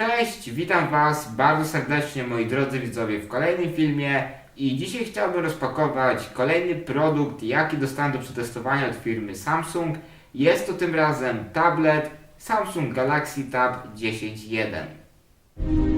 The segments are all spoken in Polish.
Cześć, witam Was bardzo serdecznie moi drodzy widzowie w kolejnym filmie i dzisiaj chciałbym rozpakować kolejny produkt jaki dostałem do przetestowania od firmy Samsung. Jest to tym razem tablet Samsung Galaxy Tab 10.1.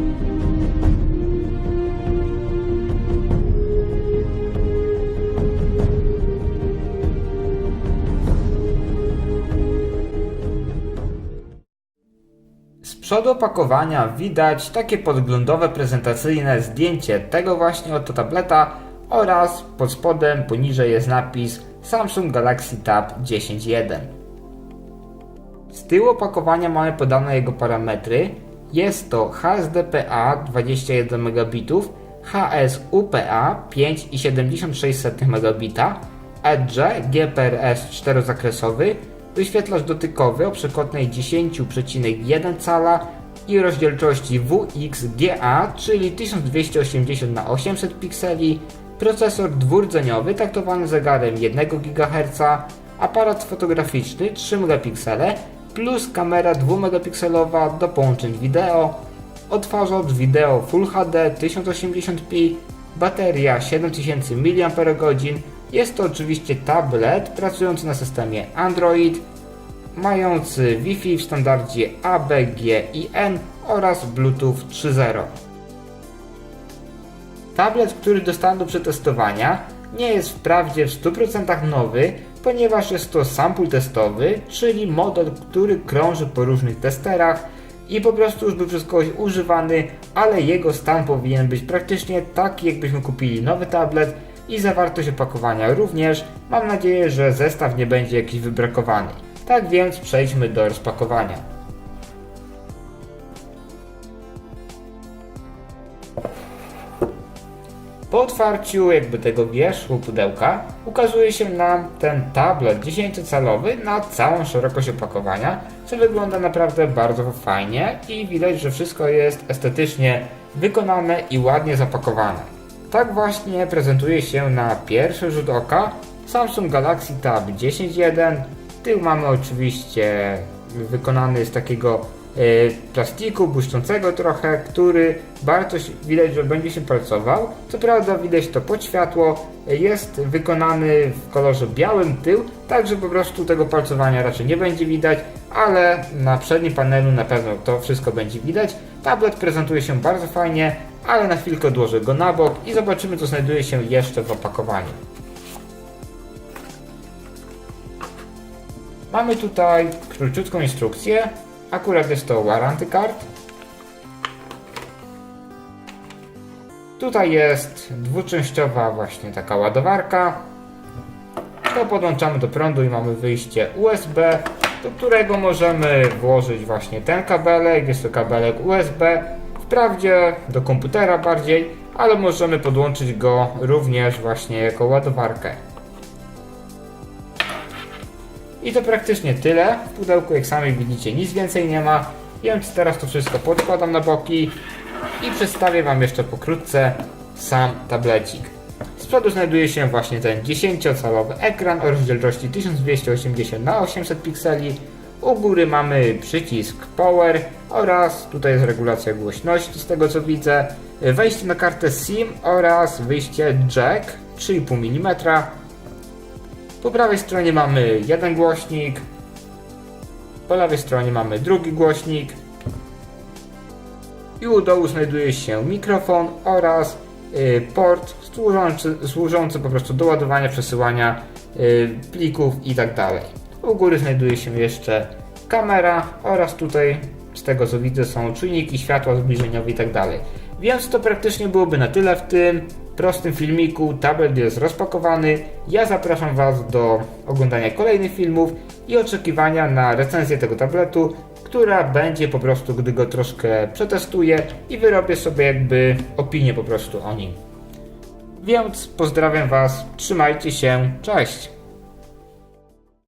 przodu opakowania widać takie podglądowe prezentacyjne zdjęcie tego właśnie oto tableta oraz pod spodem poniżej jest napis Samsung Galaxy Tab 10.1. Z tyłu opakowania mamy podane jego parametry. Jest to HSDPA 21 megabitów, HSUPA 5,76 megabita, Edge GPRS 4-zakresowy, wyświetlacz dotykowy o przekątnej 10,1 cala i rozdzielczości WXGA, czyli 1280 x 800 pikseli, procesor dwurdzeniowy taktowany zegarem 1 GHz, aparat fotograficzny 3 megapiksele plus kamera 2 megapikselowa do połączeń wideo, odtwarzacz wideo Full HD 1080p, bateria 7000 mAh. Jest to oczywiście tablet pracujący na systemie Android, mający Wi-Fi w standardzie ABGIN oraz Bluetooth 3.0. Tablet, który dostałem do przetestowania, nie jest wprawdzie w 100% nowy, ponieważ jest to sample testowy, czyli model, który krąży po różnych testerach i po prostu już był przez kogoś używany, ale jego stan powinien być praktycznie taki, jakbyśmy kupili nowy tablet i zawartość opakowania również. Mam nadzieję, że zestaw nie będzie jakiś wybrakowany. Tak więc przejdźmy do rozpakowania. Po otwarciu jakby tego wierzchu pudełka ukazuje się nam ten tablet 10-calowy na całą szerokość opakowania, co wygląda naprawdę bardzo fajnie i widać, że wszystko jest estetycznie wykonane i ładnie zapakowane. Tak właśnie prezentuje się na pierwszy rzut oka Samsung Galaxy Tab 10.1. Tył mamy oczywiście wykonany z takiego e, plastiku błyszczącego trochę, który bardzo widać, że będzie się palcował. Co prawda widać to pod światło, jest wykonany w kolorze białym tył, także po prostu tego palcowania raczej nie będzie widać, ale na przednim panelu na pewno to wszystko będzie widać. Tablet prezentuje się bardzo fajnie, ale na chwilkę odłożę go na bok i zobaczymy co znajduje się jeszcze w opakowaniu. Mamy tutaj króciutką instrukcję. Akurat jest to warranty card. Tutaj jest dwuczęściowa właśnie taka ładowarka. To podłączamy do prądu i mamy wyjście USB, do którego możemy włożyć właśnie ten kabelek. Jest to kabelek USB. Wprawdzie do komputera bardziej, ale możemy podłączyć go również właśnie jako ładowarkę. I to praktycznie tyle. W pudełku, jak sami widzicie, nic więcej nie ma. Więc teraz to wszystko podkładam na boki i przedstawię Wam jeszcze pokrótce sam tablecik. Z przodu znajduje się właśnie ten 10-calowy ekran o rozdzielczości 1280 x 800 pikseli. U góry mamy przycisk Power oraz tutaj jest regulacja głośności z tego co widzę. Wejście na kartę SIM oraz wyjście jack 3,5 mm. Po prawej stronie mamy jeden głośnik, po lewej stronie mamy drugi głośnik i u dołu znajduje się mikrofon oraz y, port służący, służący po prostu do ładowania, przesyłania y, plików i tak. U góry znajduje się jeszcze kamera oraz tutaj z tego co widzę są czujniki światła zbliżeniowe i tak. Więc to praktycznie byłoby na tyle w tym prostym filmiku. Tablet jest rozpakowany. Ja zapraszam Was do oglądania kolejnych filmów i oczekiwania na recenzję tego tabletu, która będzie po prostu, gdy go troszkę przetestuję i wyrobię sobie jakby opinię po prostu o nim. Więc pozdrawiam Was, trzymajcie się, cześć!